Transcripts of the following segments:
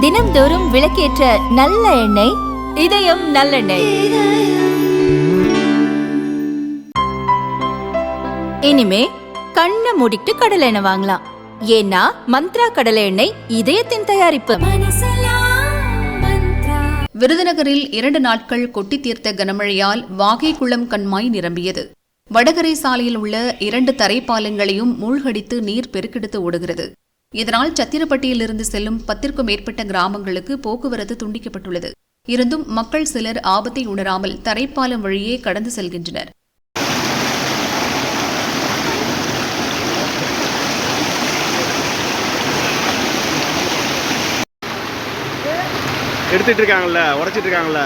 தினம்தோறும் விளக்கேற்ற நல்ல எண்ணெய் இதயம் நல்லெண்ணெய். இனிமே கண்ணை மூடிட்டு கடலை எண்ணெய் வாங்கலாம். ஏன்னா மந்த்ரா கடலை எண்ணெய் இதயத்தின் தயாரிப்பு. விருதுநகரில் இரண்டு நாட்கள் கொட்டி தீர்த்த கனமழையால் வாகை குளம் கண்மாய் நிரம்பியது. வடகரை சாலையில் உள்ள இரண்டு தரைப்பாலங்களையும் மூழ்கடித்து நீர் பெருக்கெடுத்து ஓடுகிறது. இதனால் சத்திரப்பட்டியிலிருந்து செல்லும் பத்திற்கும் மேற்பட்ட கிராமங்களுக்கு போக்குவரத்து துண்டிக்கப்பட்டுள்ளது. இருந்தும் மக்கள் சிலர் ஆபத்தை உணராமல் தரைப்பாலம் வழியே கடந்து செல்கின்றனர். எடுத்துட்டு இருக்காங்கல்ல உடைச்சிட்டு இருக்காங்கல்ல?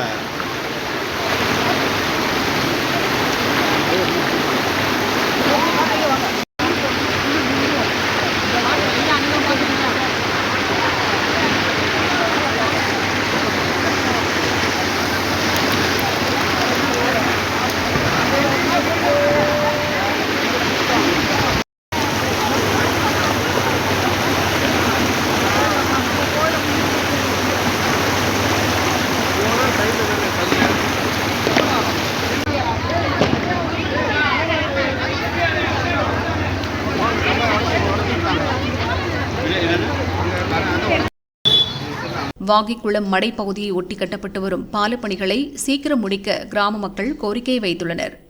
வாகிக்குளம் மடைப்பகுதியை ஒட்டி கட்டப்பட்டு வரும் பாலப்பணிகளை சீக்கிரம் முடிக்க கிராம மக்கள் கோரிக்கை வைத்துள்ளனர்.